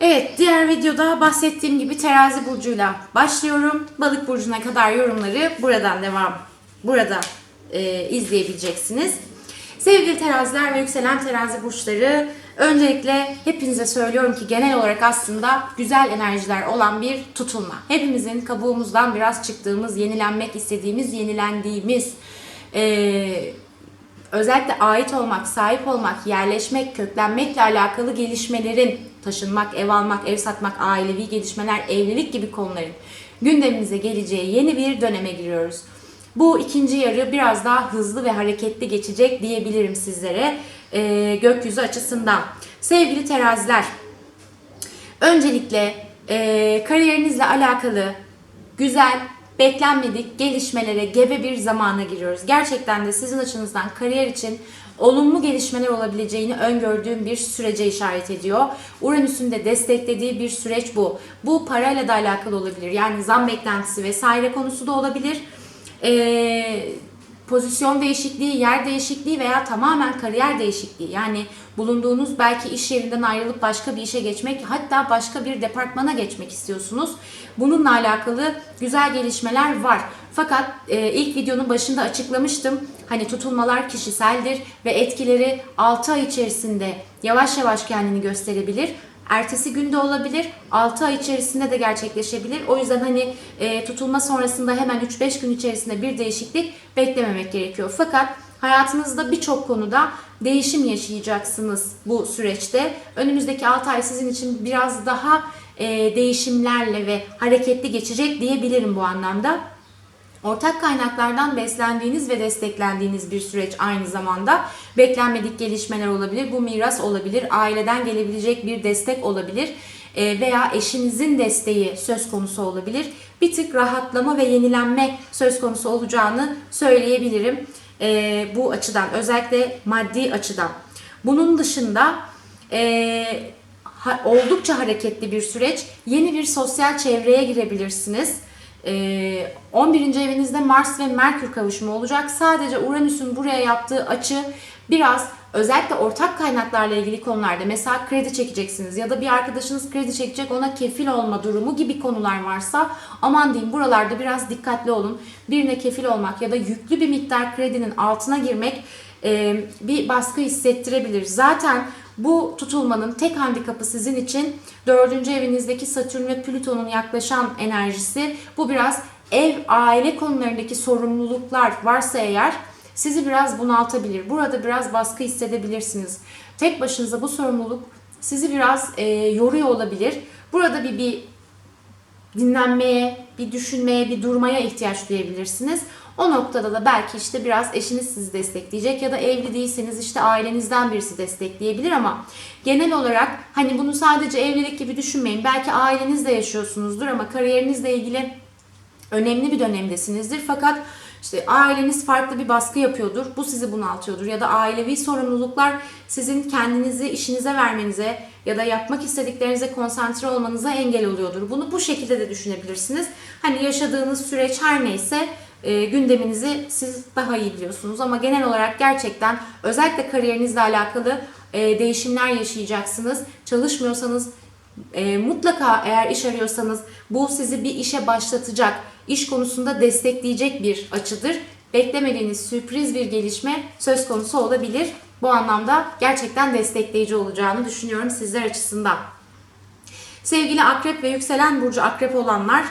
Evet, diğer videoda bahsettiğim gibi terazi burcuyla başlıyorum. Balık burcuna kadar yorumları buradan devam, burada e, izleyebileceksiniz. Sevgili teraziler ve yükselen terazi burçları, öncelikle hepinize söylüyorum ki genel olarak aslında güzel enerjiler olan bir tutulma. Hepimizin kabuğumuzdan biraz çıktığımız, yenilenmek istediğimiz, yenilendiğimiz, e, özellikle ait olmak, sahip olmak, yerleşmek, köklenmekle alakalı gelişmelerin, taşınmak, ev almak, ev satmak, ailevi gelişmeler, evlilik gibi konuların gündemimize geleceği yeni bir döneme giriyoruz. Bu ikinci yarı biraz daha hızlı ve hareketli geçecek diyebilirim sizlere ee, gökyüzü açısından. Sevgili teraziler, Öncelikle e, kariyerinizle alakalı güzel, beklenmedik gelişmelere gebe bir zamana giriyoruz. Gerçekten de sizin açınızdan kariyer için olumlu gelişmeler olabileceğini öngördüğüm bir sürece işaret ediyor. Uranüs'ün de desteklediği bir süreç bu. Bu parayla da alakalı olabilir. Yani zam beklentisi vesaire konusu da olabilir. Eee pozisyon değişikliği, yer değişikliği veya tamamen kariyer değişikliği. Yani bulunduğunuz belki iş yerinden ayrılıp başka bir işe geçmek, hatta başka bir departmana geçmek istiyorsunuz. Bununla alakalı güzel gelişmeler var. Fakat e, ilk videonun başında açıklamıştım. Hani tutulmalar kişiseldir ve etkileri 6 ay içerisinde yavaş yavaş kendini gösterebilir ertesi günde olabilir, 6 ay içerisinde de gerçekleşebilir. O yüzden hani e, tutulma sonrasında hemen 3-5 gün içerisinde bir değişiklik beklememek gerekiyor. Fakat hayatınızda birçok konuda değişim yaşayacaksınız bu süreçte. Önümüzdeki 6 ay sizin için biraz daha e, değişimlerle ve hareketli geçecek diyebilirim bu anlamda. Ortak kaynaklardan beslendiğiniz ve desteklendiğiniz bir süreç aynı zamanda. Beklenmedik gelişmeler olabilir, bu miras olabilir, aileden gelebilecek bir destek olabilir e, veya eşinizin desteği söz konusu olabilir. Bir tık rahatlama ve yenilenme söz konusu olacağını söyleyebilirim e, bu açıdan, özellikle maddi açıdan. Bunun dışında e, oldukça hareketli bir süreç. Yeni bir sosyal çevreye girebilirsiniz. Ee, 11. evinizde Mars ve Merkür kavuşumu olacak. Sadece Uranüs'ün buraya yaptığı açı biraz özellikle ortak kaynaklarla ilgili konularda mesela kredi çekeceksiniz ya da bir arkadaşınız kredi çekecek ona kefil olma durumu gibi konular varsa aman diyeyim buralarda biraz dikkatli olun. Birine kefil olmak ya da yüklü bir miktar kredinin altına girmek e, bir baskı hissettirebilir. Zaten bu tutulmanın tek handikapı sizin için dördüncü evinizdeki Satürn ve Plüton'un yaklaşan enerjisi. Bu biraz ev, aile konularındaki sorumluluklar varsa eğer sizi biraz bunaltabilir. Burada biraz baskı hissedebilirsiniz. Tek başınıza bu sorumluluk sizi biraz e, yoruyor olabilir. Burada bir, bir dinlenmeye, bir düşünmeye, bir durmaya ihtiyaç duyabilirsiniz. O noktada da belki işte biraz eşiniz sizi destekleyecek ya da evli değilseniz işte ailenizden birisi destekleyebilir ama genel olarak hani bunu sadece evlilik gibi düşünmeyin. Belki ailenizle yaşıyorsunuzdur ama kariyerinizle ilgili önemli bir dönemdesinizdir. Fakat işte aileniz farklı bir baskı yapıyordur. Bu sizi bunaltıyordur. Ya da ailevi sorumluluklar sizin kendinizi işinize vermenize ya da yapmak istediklerinize konsantre olmanıza engel oluyordur. Bunu bu şekilde de düşünebilirsiniz. Hani yaşadığınız süreç her neyse e, gündeminizi siz daha iyi biliyorsunuz. Ama genel olarak gerçekten özellikle kariyerinizle alakalı e, değişimler yaşayacaksınız. Çalışmıyorsanız e, mutlaka eğer iş arıyorsanız bu sizi bir işe başlatacak, iş konusunda destekleyecek bir açıdır. Beklemediğiniz sürpriz bir gelişme söz konusu olabilir. Bu anlamda gerçekten destekleyici olacağını düşünüyorum sizler açısından. Sevgili akrep ve yükselen burcu akrep olanlar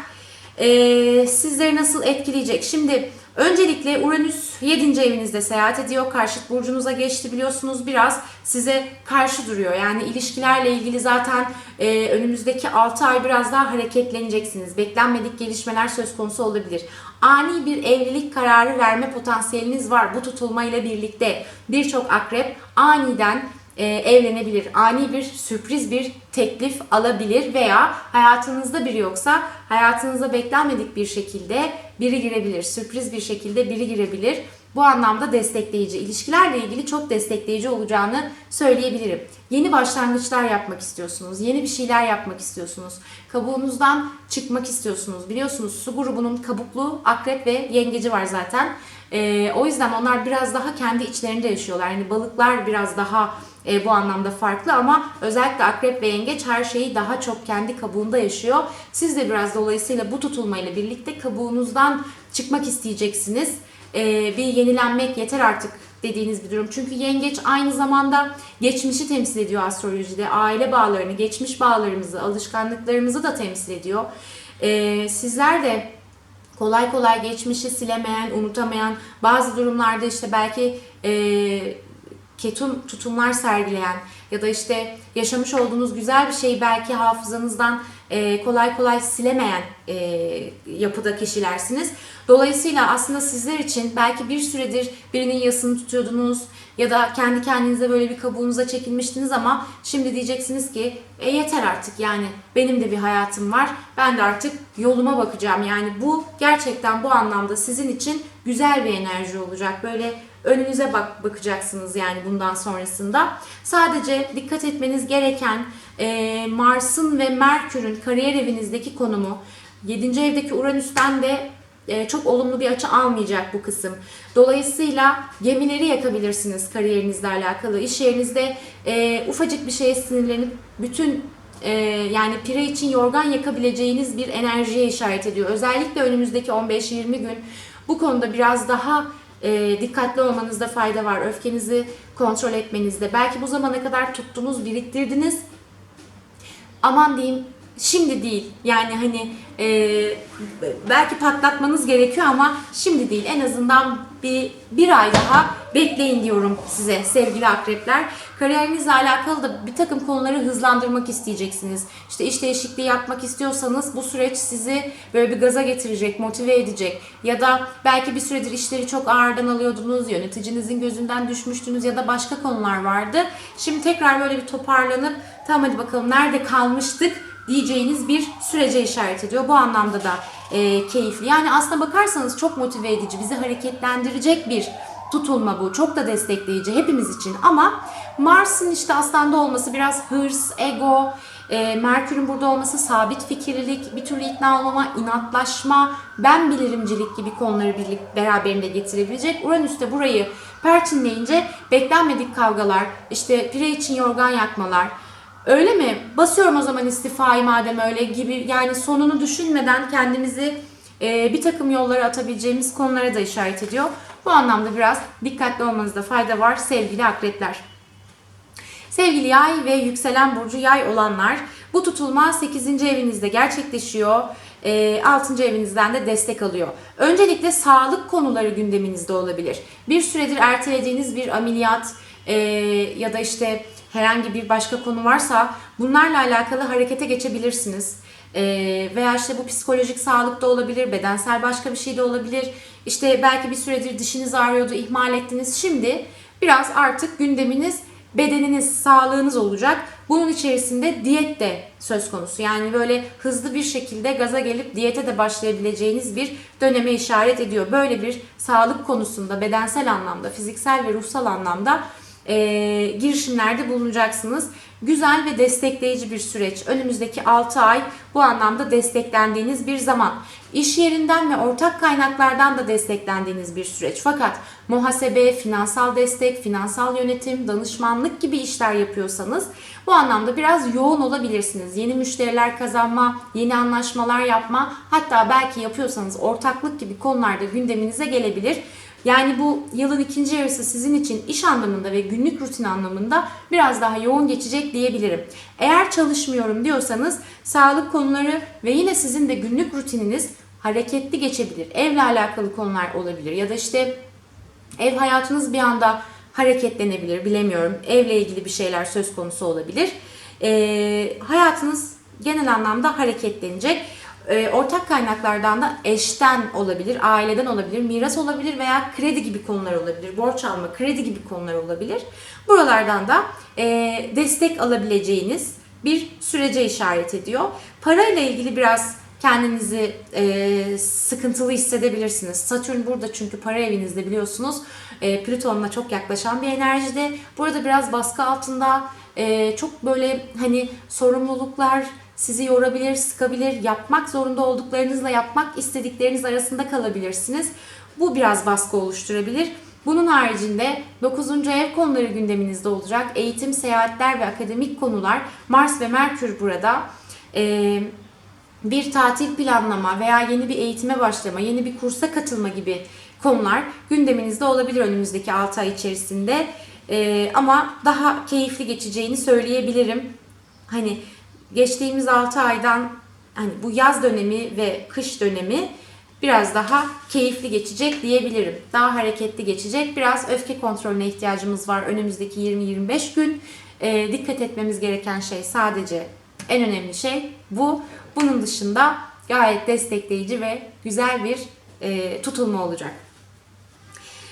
eee, sizleri nasıl etkileyecek? Şimdi öncelikle Uranüs 7. evinizde seyahat ediyor. Karşıt burcunuza geçti biliyorsunuz biraz size karşı duruyor. Yani ilişkilerle ilgili zaten eee, önümüzdeki 6 ay biraz daha hareketleneceksiniz. Beklenmedik gelişmeler söz konusu olabilir. Ani bir evlilik kararı verme potansiyeliniz var bu tutulmayla birlikte. Birçok akrep aniden e, evlenebilir. Ani bir sürpriz bir teklif alabilir veya hayatınızda biri yoksa hayatınıza beklenmedik bir şekilde biri girebilir. Sürpriz bir şekilde biri girebilir. Bu anlamda destekleyici, ilişkilerle ilgili çok destekleyici olacağını söyleyebilirim. Yeni başlangıçlar yapmak istiyorsunuz, yeni bir şeyler yapmak istiyorsunuz. Kabuğunuzdan çıkmak istiyorsunuz. Biliyorsunuz su grubunun kabuklu, akrep ve yengeci var zaten. Ee, o yüzden onlar biraz daha kendi içlerinde yaşıyorlar. Yani balıklar biraz daha e, bu anlamda farklı ama özellikle akrep ve yengeç her şeyi daha çok kendi kabuğunda yaşıyor. Siz de biraz dolayısıyla bu tutulmayla birlikte kabuğunuzdan çıkmak isteyeceksiniz. E, bir yenilenmek yeter artık dediğiniz bir durum. Çünkü yengeç aynı zamanda geçmişi temsil ediyor astrolojide. Aile bağlarını, geçmiş bağlarımızı, alışkanlıklarımızı da temsil ediyor. E, sizler de kolay kolay geçmişi silemeyen, unutamayan, bazı durumlarda işte belki e, ketum tutumlar sergileyen ya da işte yaşamış olduğunuz güzel bir şeyi belki hafızanızdan e, kolay kolay silemeyen e, yapıda kişilersiniz. Dolayısıyla aslında sizler için belki bir süredir birinin yasını tutuyordunuz ya da kendi kendinize böyle bir kabuğunuza çekilmiştiniz ama şimdi diyeceksiniz ki e, yeter artık yani benim de bir hayatım var. Ben de artık yoluma bakacağım. Yani bu gerçekten bu anlamda sizin için güzel bir enerji olacak. Böyle önünüze bak bakacaksınız yani bundan sonrasında. Sadece dikkat etmeniz gereken e, Mars'ın ve Merkür'ün kariyer evinizdeki konumu 7. evdeki Uranüs'ten de e, çok olumlu bir açı almayacak bu kısım. Dolayısıyla gemileri yakabilirsiniz kariyerinizle alakalı. İş yerinizde e, ufacık bir şeye sinirlenip bütün e, yani pire için yorgan yakabileceğiniz bir enerjiye işaret ediyor. Özellikle önümüzdeki 15-20 gün bu konuda biraz daha e, dikkatli olmanızda fayda var. Öfkenizi kontrol etmenizde. Belki bu zamana kadar tuttunuz, biriktirdiniz. Aman diyeyim şimdi değil. Yani hani e, belki patlatmanız gerekiyor ama şimdi değil. En azından bir, bir ay daha bekleyin diyorum size sevgili akrepler. Kariyerinizle alakalı da bir takım konuları hızlandırmak isteyeceksiniz. İşte iş değişikliği yapmak istiyorsanız bu süreç sizi böyle bir gaza getirecek, motive edecek. Ya da belki bir süredir işleri çok ağırdan alıyordunuz, yöneticinizin gözünden düşmüştünüz ya da başka konular vardı. Şimdi tekrar böyle bir toparlanıp tamam hadi bakalım nerede kalmıştık diyeceğiniz bir sürece işaret ediyor. Bu anlamda da e, keyifli. Yani aslına bakarsanız çok motive edici, bizi hareketlendirecek bir tutulma bu. Çok da destekleyici hepimiz için ama Mars'ın işte aslanda olması biraz hırs, ego, e, Merkür'ün burada olması sabit fikirlilik, bir türlü ikna olmama, inatlaşma, ben bilirimcilik gibi konuları birlik beraberinde getirebilecek. Uranüs de burayı perçinleyince beklenmedik kavgalar, işte pire için yorgan yakmalar, Öyle mi? Basıyorum o zaman istifayı madem öyle gibi yani sonunu düşünmeden kendimizi e, bir takım yollara atabileceğimiz konulara da işaret ediyor. Bu anlamda biraz dikkatli olmanızda fayda var sevgili akrepler. Sevgili yay ve yükselen burcu yay olanlar bu tutulma 8. evinizde gerçekleşiyor. 6. evinizden de destek alıyor. Öncelikle sağlık konuları gündeminizde olabilir. Bir süredir ertelediğiniz bir ameliyat e, ya da işte herhangi bir başka konu varsa bunlarla alakalı harekete geçebilirsiniz. Ee, veya işte bu psikolojik sağlık da olabilir, bedensel başka bir şey de olabilir. İşte belki bir süredir dişiniz ağrıyordu, ihmal ettiniz. Şimdi biraz artık gündeminiz bedeniniz, sağlığınız olacak. Bunun içerisinde diyet de söz konusu. Yani böyle hızlı bir şekilde gaza gelip diyete de başlayabileceğiniz bir döneme işaret ediyor. Böyle bir sağlık konusunda bedensel anlamda, fiziksel ve ruhsal anlamda e, girişimlerde bulunacaksınız. Güzel ve destekleyici bir süreç. Önümüzdeki 6 ay bu anlamda desteklendiğiniz bir zaman. İş yerinden ve ortak kaynaklardan da desteklendiğiniz bir süreç. Fakat muhasebe, finansal destek, finansal yönetim, danışmanlık gibi işler yapıyorsanız bu anlamda biraz yoğun olabilirsiniz. Yeni müşteriler kazanma, yeni anlaşmalar yapma, hatta belki yapıyorsanız ortaklık gibi konularda gündeminize gelebilir. Yani bu yılın ikinci yarısı sizin için iş anlamında ve günlük rutin anlamında biraz daha yoğun geçecek diyebilirim. Eğer çalışmıyorum diyorsanız sağlık konuları ve yine sizin de günlük rutininiz hareketli geçebilir. Evle alakalı konular olabilir ya da işte ev hayatınız bir anda hareketlenebilir bilemiyorum. Evle ilgili bir şeyler söz konusu olabilir. Ee, hayatınız genel anlamda hareketlenecek. E, ortak kaynaklardan da eşten olabilir, aileden olabilir, miras olabilir veya kredi gibi konular olabilir. Borç alma, kredi gibi konular olabilir. Buralardan da e, destek alabileceğiniz bir sürece işaret ediyor. Parayla ilgili biraz kendinizi e, sıkıntılı hissedebilirsiniz. Satürn burada çünkü para evinizde biliyorsunuz. E, Plüton'la çok yaklaşan bir enerjide. Burada biraz baskı altında e, çok böyle hani sorumluluklar, sizi yorabilir, sıkabilir, yapmak zorunda olduklarınızla yapmak istedikleriniz arasında kalabilirsiniz. Bu biraz baskı oluşturabilir. Bunun haricinde 9. ev konuları gündeminizde olacak. Eğitim, seyahatler ve akademik konular. Mars ve Merkür burada. Ee, bir tatil planlama veya yeni bir eğitime başlama, yeni bir kursa katılma gibi konular gündeminizde olabilir önümüzdeki 6 ay içerisinde. Ee, ama daha keyifli geçeceğini söyleyebilirim. Hani geçtiğimiz 6 aydan hani bu yaz dönemi ve kış dönemi biraz daha keyifli geçecek diyebilirim. Daha hareketli geçecek. Biraz öfke kontrolüne ihtiyacımız var önümüzdeki 20-25 gün. Ee, dikkat etmemiz gereken şey sadece en önemli şey bu. Bunun dışında gayet destekleyici ve güzel bir e, tutulma olacak.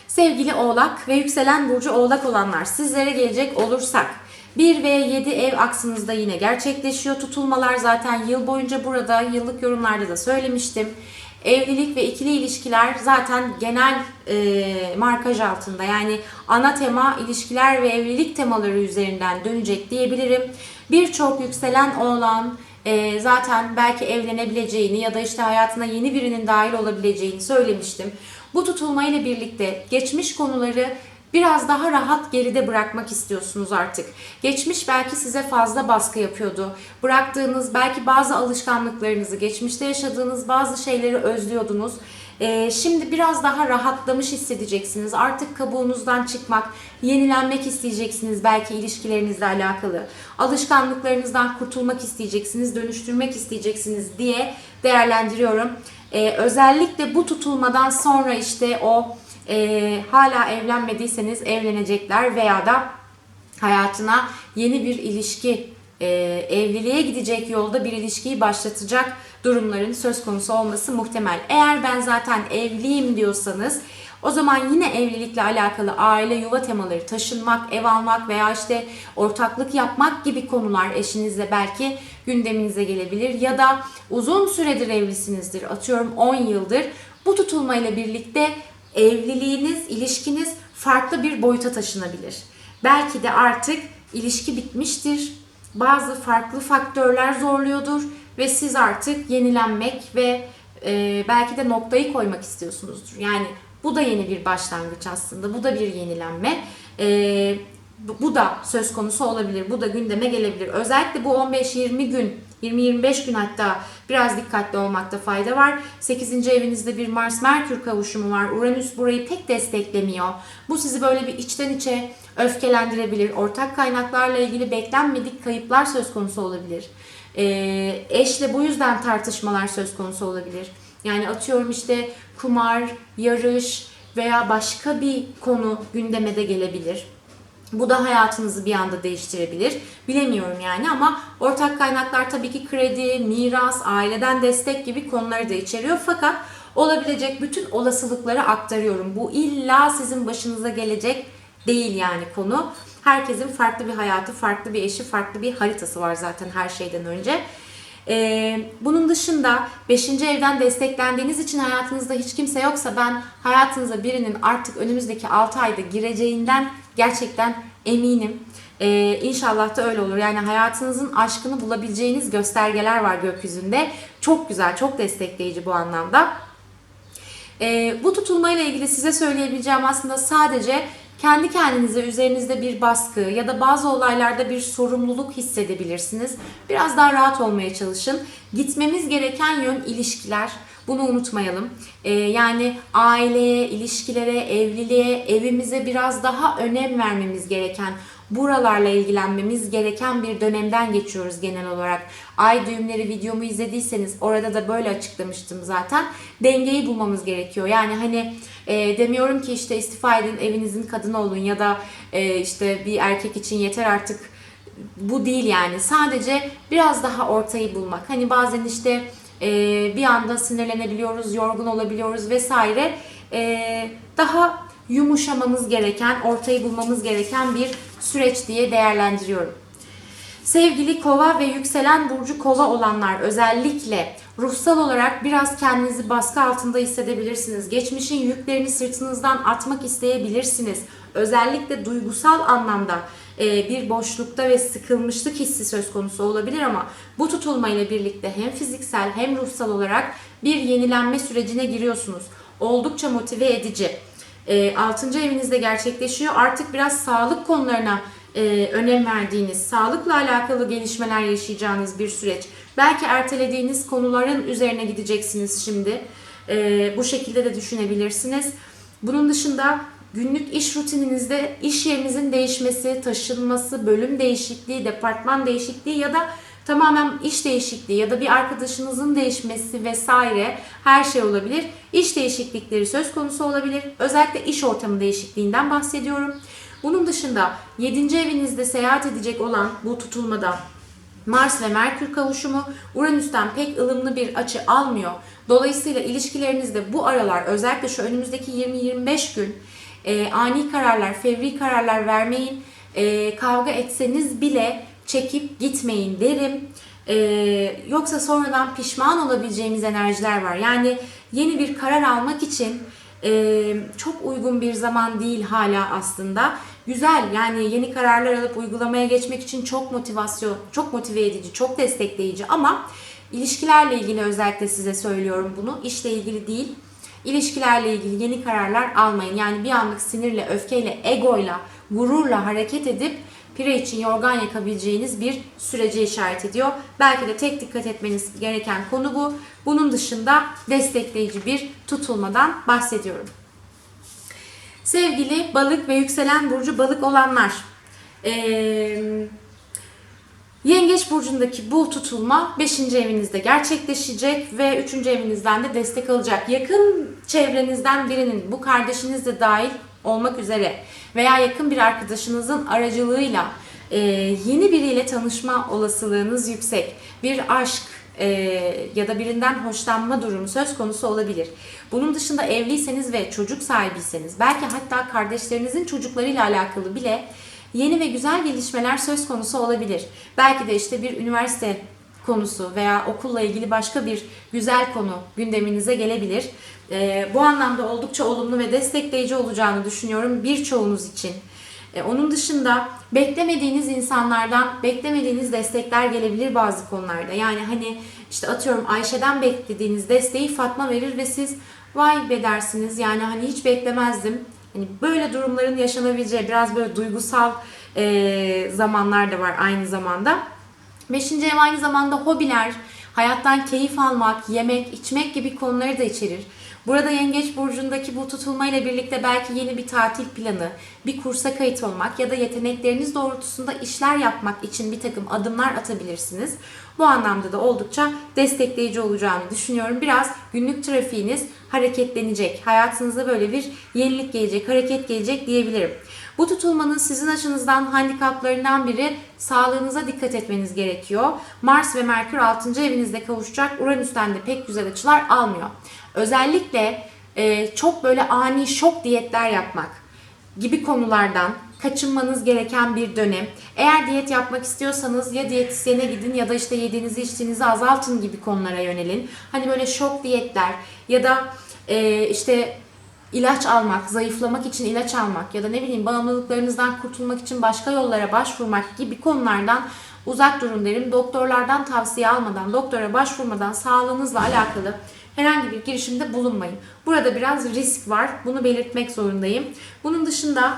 Sevgili Oğlak ve yükselen burcu Oğlak olanlar sizlere gelecek olursak 1 ve 7 ev aksınızda yine gerçekleşiyor. Tutulmalar zaten yıl boyunca burada yıllık yorumlarda da söylemiştim. Evlilik ve ikili ilişkiler zaten genel e, markaj altında. Yani ana tema ilişkiler ve evlilik temaları üzerinden dönecek diyebilirim. Birçok yükselen oğlan e, zaten belki evlenebileceğini ya da işte hayatına yeni birinin dahil olabileceğini söylemiştim. Bu tutulma ile birlikte geçmiş konuları biraz daha rahat geride bırakmak istiyorsunuz artık. Geçmiş belki size fazla baskı yapıyordu. Bıraktığınız belki bazı alışkanlıklarınızı, geçmişte yaşadığınız bazı şeyleri özlüyordunuz. Ee, şimdi biraz daha rahatlamış hissedeceksiniz. Artık kabuğunuzdan çıkmak, yenilenmek isteyeceksiniz belki ilişkilerinizle alakalı. Alışkanlıklarınızdan kurtulmak isteyeceksiniz, dönüştürmek isteyeceksiniz diye değerlendiriyorum. Ee, özellikle bu tutulmadan sonra işte o e, hala evlenmediyseniz evlenecekler veya da hayatına yeni bir ilişki, e, evliliğe gidecek yolda bir ilişkiyi başlatacak durumların söz konusu olması muhtemel. Eğer ben zaten evliyim diyorsanız o zaman yine evlilikle alakalı aile yuva temaları, taşınmak, ev almak veya işte ortaklık yapmak gibi konular eşinizle belki gündeminize gelebilir. Ya da uzun süredir evlisinizdir, atıyorum 10 yıldır. Bu tutulmayla birlikte evliliğiniz, ilişkiniz farklı bir boyuta taşınabilir. Belki de artık ilişki bitmiştir. Bazı farklı faktörler zorluyordur ve siz artık yenilenmek ve e, belki de noktayı koymak istiyorsunuzdur. Yani bu da yeni bir başlangıç aslında. Bu da bir yenilenme. E, bu da söz konusu olabilir. Bu da gündeme gelebilir. Özellikle bu 15-20 gün, 20-25 gün hatta biraz dikkatli olmakta fayda var. 8. evinizde bir Mars-Merkür kavuşumu var. Uranüs burayı pek desteklemiyor. Bu sizi böyle bir içten içe öfkelendirebilir. Ortak kaynaklarla ilgili beklenmedik kayıplar söz konusu olabilir. Ee, eşle bu yüzden tartışmalar söz konusu olabilir. Yani atıyorum işte kumar, yarış veya başka bir konu gündeme de gelebilir. Bu da hayatınızı bir anda değiştirebilir. Bilemiyorum yani ama ortak kaynaklar tabii ki kredi, miras, aileden destek gibi konuları da içeriyor. Fakat olabilecek bütün olasılıkları aktarıyorum. Bu illa sizin başınıza gelecek değil yani konu. Herkesin farklı bir hayatı, farklı bir eşi, farklı bir haritası var zaten her şeyden önce. Ee, bunun dışında 5. evden desteklendiğiniz için hayatınızda hiç kimse yoksa ben hayatınıza birinin artık önümüzdeki 6 ayda gireceğinden gerçekten eminim. Ee, inşallah da öyle olur. Yani hayatınızın aşkını bulabileceğiniz göstergeler var gökyüzünde. Çok güzel, çok destekleyici bu anlamda. Ee, bu tutulmayla ilgili size söyleyebileceğim aslında sadece kendi kendinize üzerinizde bir baskı ya da bazı olaylarda bir sorumluluk hissedebilirsiniz. Biraz daha rahat olmaya çalışın. Gitmemiz gereken yön ilişkiler. Bunu unutmayalım. Ee, yani aileye, ilişkilere, evliliğe, evimize biraz daha önem vermemiz gereken, buralarla ilgilenmemiz gereken bir dönemden geçiyoruz genel olarak. Ay düğümleri videomu izlediyseniz orada da böyle açıklamıştım zaten. Dengeyi bulmamız gerekiyor. Yani hani e, demiyorum ki işte istifa edin evinizin kadını olun ya da e, işte bir erkek için yeter artık bu değil yani. Sadece biraz daha ortayı bulmak. Hani bazen işte e, bir anda sinirlenebiliyoruz, yorgun olabiliyoruz vesaire. E, daha yumuşamamız gereken, ortayı bulmamız gereken bir süreç diye değerlendiriyorum. Sevgili kova ve yükselen burcu kova olanlar özellikle ruhsal olarak biraz kendinizi baskı altında hissedebilirsiniz. Geçmişin yüklerini sırtınızdan atmak isteyebilirsiniz. Özellikle duygusal anlamda e, bir boşlukta ve sıkılmışlık hissi söz konusu olabilir ama bu tutulmayla birlikte hem fiziksel hem ruhsal olarak bir yenilenme sürecine giriyorsunuz. Oldukça motive edici. E, 6. evinizde gerçekleşiyor. Artık biraz sağlık konularına e, önem verdiğiniz, sağlıkla alakalı gelişmeler yaşayacağınız bir süreç. Belki ertelediğiniz konuların üzerine gideceksiniz şimdi. E, bu şekilde de düşünebilirsiniz. Bunun dışında günlük iş rutininizde iş yerinizin değişmesi, taşınması, bölüm değişikliği, departman değişikliği ya da tamamen iş değişikliği ya da bir arkadaşınızın değişmesi vesaire her şey olabilir. İş değişiklikleri söz konusu olabilir. Özellikle iş ortamı değişikliğinden bahsediyorum. Bunun dışında 7. evinizde seyahat edecek olan bu tutulmada Mars ve Merkür kavuşumu Uranüs'ten pek ılımlı bir açı almıyor. Dolayısıyla ilişkilerinizde bu aralar özellikle şu önümüzdeki 20-25 gün e, ani kararlar, fevri kararlar vermeyin. E, kavga etseniz bile çekip gitmeyin derim. E, yoksa sonradan pişman olabileceğimiz enerjiler var. Yani yeni bir karar almak için e, çok uygun bir zaman değil hala aslında. Güzel yani yeni kararlar alıp uygulamaya geçmek için çok motivasyon, çok motive edici, çok destekleyici ama ilişkilerle ilgili özellikle size söylüyorum bunu. İşle ilgili değil. İlişkilerle ilgili yeni kararlar almayın. Yani bir anlık sinirle, öfkeyle, egoyla, gururla hareket edip pire için yorgan yakabileceğiniz bir sürece işaret ediyor. Belki de tek dikkat etmeniz gereken konu bu. Bunun dışında destekleyici bir tutulmadan bahsediyorum. Sevgili balık ve yükselen burcu balık olanlar. Ee, Yengeç burcundaki bu tutulma 5. evinizde gerçekleşecek ve 3. evinizden de destek alacak. Yakın çevrenizden birinin bu kardeşiniz de dahil olmak üzere veya yakın bir arkadaşınızın aracılığıyla e, yeni biriyle tanışma olasılığınız yüksek. Bir aşk e, ya da birinden hoşlanma durumu söz konusu olabilir. Bunun dışında evliyseniz ve çocuk sahibiyseniz belki hatta kardeşlerinizin çocuklarıyla alakalı bile yeni ve güzel gelişmeler söz konusu olabilir. Belki de işte bir üniversite konusu veya okulla ilgili başka bir güzel konu gündeminize gelebilir. Ee, bu anlamda oldukça olumlu ve destekleyici olacağını düşünüyorum birçoğunuz için. Ee, onun dışında beklemediğiniz insanlardan beklemediğiniz destekler gelebilir bazı konularda. Yani hani işte atıyorum Ayşe'den beklediğiniz desteği Fatma verir ve siz vay be dersiniz. Yani hani hiç beklemezdim. Hani böyle durumların yaşanabileceği biraz böyle duygusal e, zamanlar da var aynı zamanda. Beşinci ev aynı zamanda hobiler, hayattan keyif almak, yemek, içmek gibi konuları da içerir. Burada Yengeç Burcu'ndaki bu tutulmayla birlikte belki yeni bir tatil planı, bir kursa kayıt olmak ya da yetenekleriniz doğrultusunda işler yapmak için bir takım adımlar atabilirsiniz. Bu anlamda da oldukça destekleyici olacağını düşünüyorum. Biraz günlük trafiğiniz hareketlenecek. Hayatınızda böyle bir yenilik gelecek, hareket gelecek diyebilirim. Bu tutulmanın sizin açınızdan handikaplarından biri sağlığınıza dikkat etmeniz gerekiyor. Mars ve Merkür 6. evinizde kavuşacak. Uranüs'ten de pek güzel açılar almıyor. Özellikle e, çok böyle ani şok diyetler yapmak gibi konulardan kaçınmanız gereken bir dönem. Eğer diyet yapmak istiyorsanız ya diyetisyene gidin ya da işte yediğinizi içtiğinizi azaltın gibi konulara yönelin. Hani böyle şok diyetler ya da e, işte ilaç almak, zayıflamak için ilaç almak ya da ne bileyim bağımlılıklarınızdan kurtulmak için başka yollara başvurmak gibi konulardan uzak durun derim. Doktorlardan tavsiye almadan, doktora başvurmadan sağlığınızla alakalı herhangi bir girişimde bulunmayın. Burada biraz risk var. Bunu belirtmek zorundayım. Bunun dışında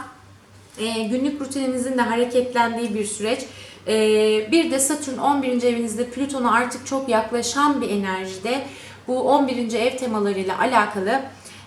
e, günlük rutininizin de hareketlendiği bir süreç. E, bir de Satürn 11. evinizde Plüton'a artık çok yaklaşan bir enerjide. Bu 11. ev temalarıyla alakalı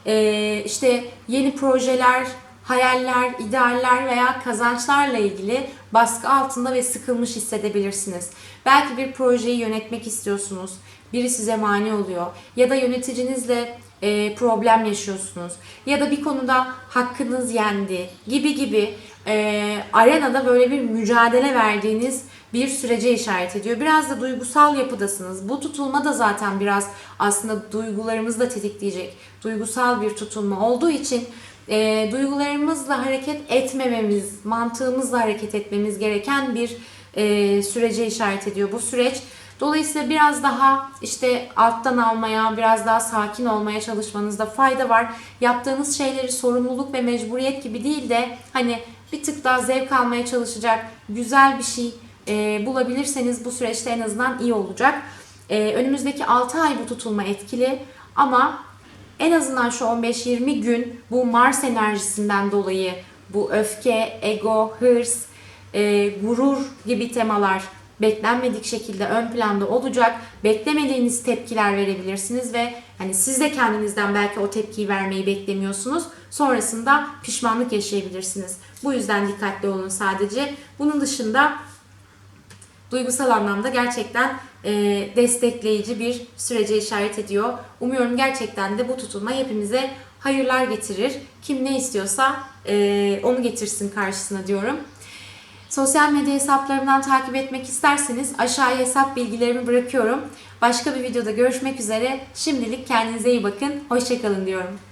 e, işte yeni projeler, hayaller, idealler veya kazançlarla ilgili baskı altında ve sıkılmış hissedebilirsiniz. Belki bir projeyi yönetmek istiyorsunuz. Biri size mani oluyor. Ya da yöneticinizle e, problem yaşıyorsunuz. Ya da bir konuda hakkınız yendi gibi gibi e, arenada böyle bir mücadele verdiğiniz bir sürece işaret ediyor. Biraz da duygusal yapıdasınız. Bu tutulma da zaten biraz aslında duygularımızı da tetikleyecek. Duygusal bir tutulma olduğu için e, duygularımızla hareket etmememiz, mantığımızla hareket etmemiz gereken bir e, sürece işaret ediyor. Bu süreç Dolayısıyla biraz daha işte alttan almaya, biraz daha sakin olmaya çalışmanızda fayda var. Yaptığınız şeyleri sorumluluk ve mecburiyet gibi değil de hani bir tık daha zevk almaya çalışacak güzel bir şey e, bulabilirseniz bu süreçte en azından iyi olacak. E, önümüzdeki 6 ay bu tutulma etkili ama en azından şu 15-20 gün bu Mars enerjisinden dolayı bu öfke, ego, hırs, e, gurur gibi temalar beklenmedik şekilde ön planda olacak. Beklemediğiniz tepkiler verebilirsiniz ve hani siz de kendinizden belki o tepkiyi vermeyi beklemiyorsunuz. Sonrasında pişmanlık yaşayabilirsiniz. Bu yüzden dikkatli olun sadece. Bunun dışında duygusal anlamda gerçekten e, destekleyici bir sürece işaret ediyor. Umuyorum gerçekten de bu tutulma hepimize hayırlar getirir. Kim ne istiyorsa e, onu getirsin karşısına diyorum. Sosyal medya hesaplarımdan takip etmek isterseniz aşağıya hesap bilgilerimi bırakıyorum. Başka bir videoda görüşmek üzere. Şimdilik kendinize iyi bakın. Hoşçakalın diyorum.